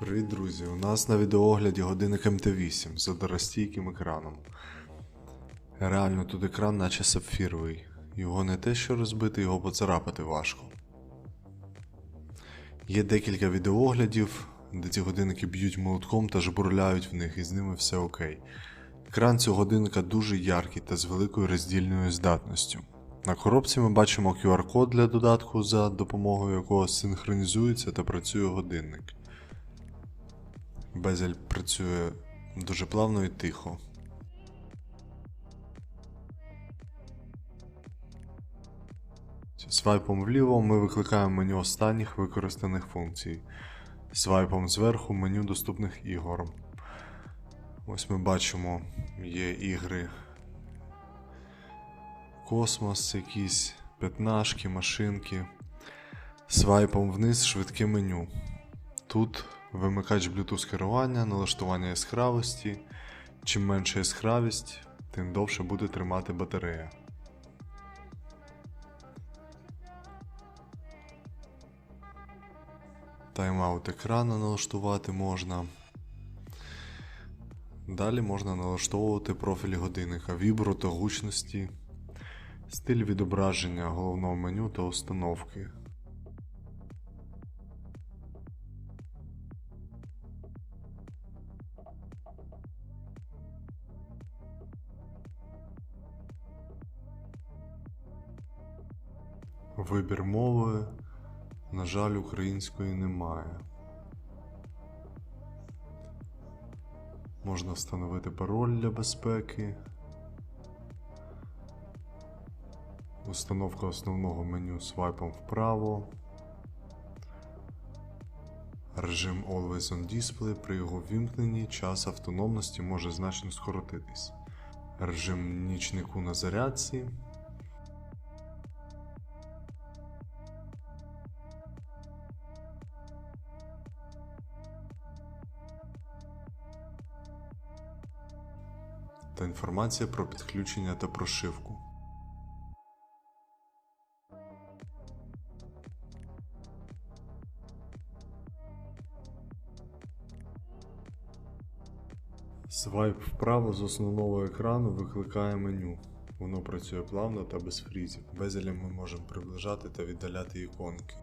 Привіт, друзі! У нас на відеоогляді годинник МТ8 з доростійким екраном. Реально тут екран наче сапфіровий. Його не те що розбити, його поцарапати важко. Є декілька відеооглядів, де ці годинники б'ють молотком та жбурляють в них, і з ними все окей. Екран цього годинника дуже яркий та з великою роздільною здатністю. На коробці ми бачимо QR-код для додатку, за допомогою якого синхронізується та працює годинник. Безель працює дуже плавно і тихо. Свайпом вліво ми викликаємо меню останніх використаних функцій. Свайпом зверху меню доступних ігор. Ось ми бачимо, є ігри. Космос, якісь п'ятнашки, машинки. Свайпом вниз швидке меню. Тут вимикач Bluetooth керування, налаштування яскравості. Чим менша яскравість, тим довше буде тримати батарея. Тайм-аут екрану налаштувати можна. Далі можна налаштовувати профіль годинника, вібру та гучності, стиль відображення головного меню та установки. Вибір мови, на жаль, української немає. Можна встановити пароль для безпеки. Установка основного меню свайпом вправо. Режим Always on Display при його вімкненні час автономності може значно скоротитись. Режим нічнику на зарядці. Та інформація про підключення та прошивку. Свайп вправо з основного екрану викликає меню. Воно працює плавно та без фрізів. Безелем ми можемо приближати та віддаляти іконки.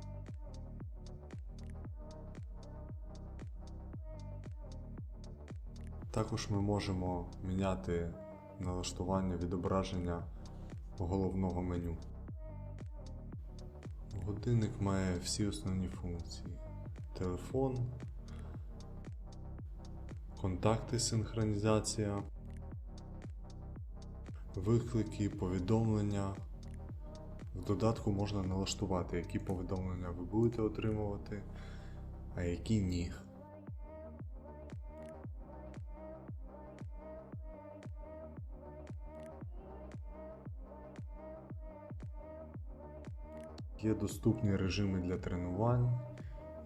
Також ми можемо міняти налаштування відображення головного меню. Годинник має всі основні функції: телефон, контакти, синхронізація, виклики, повідомлення. В додатку можна налаштувати, які повідомлення ви будете отримувати, а які ні. Є доступні режими для тренувань.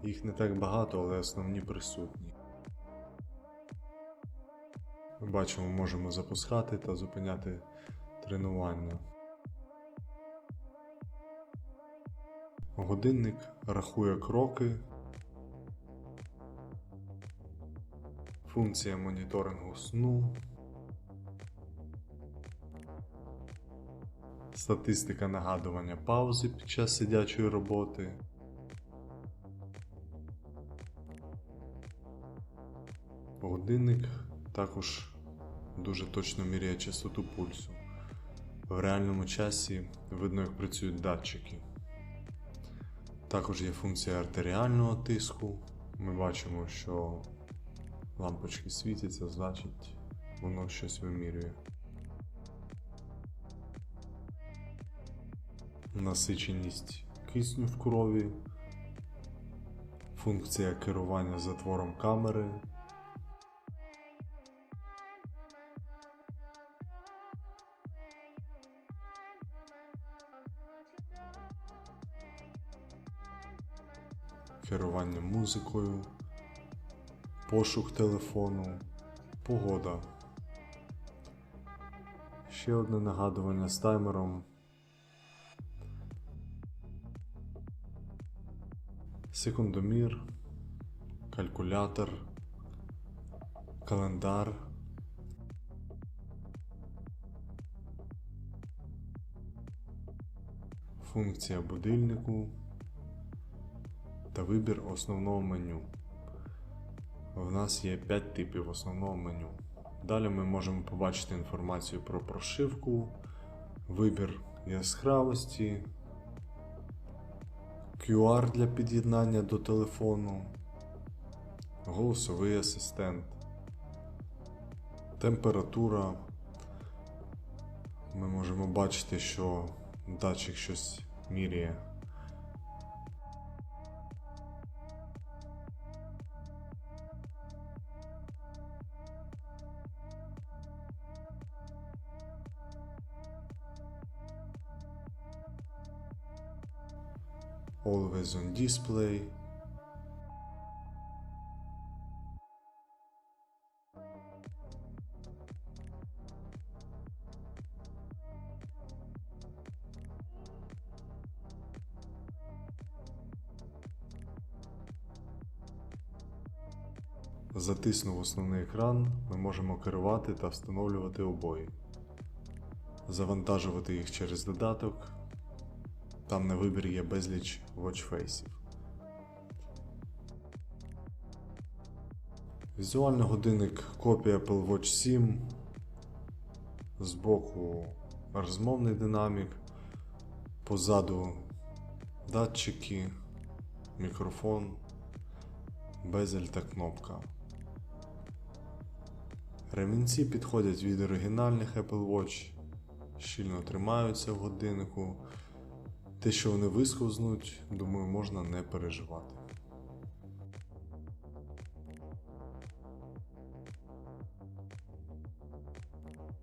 Їх не так багато, але основні присутні. Ми бачимо, можемо запускати та зупиняти тренування. Годинник рахує кроки. Функція моніторингу сну. Статистика нагадування паузи під час сидячої роботи. Годинник також дуже точно міряє частоту пульсу. В реальному часі видно, як працюють датчики. Також є функція артеріального тиску. Ми бачимо, що лампочки світяться, значить воно щось вимірює. Насиченість кисню в крові, функція керування затвором камери. Керування музикою, пошук телефону, погода. Ще одне нагадування з таймером. Секундомір, калькулятор, календар. Функція будильнику та вибір основного меню. В нас є 5 типів основного меню. Далі ми можемо побачити інформацію про прошивку, вибір яскравості, QR для під'єднання до телефону, голосовий асистент, температура. Ми можемо бачити, що датчик щось міряє. Always on display. Затиснув основний екран, ми можемо керувати та встановлювати обої, завантажувати їх через додаток. Там на вибір є безліч watchfaceів. Візуальний годинник копія Apple Watch 7. Збоку розмовний динамік, позаду датчики, мікрофон, безель та кнопка. Ремінці підходять від оригінальних Apple Watch, щільно тримаються в годиннику. Те, що вони висковзнуть, думаю, можна не переживати.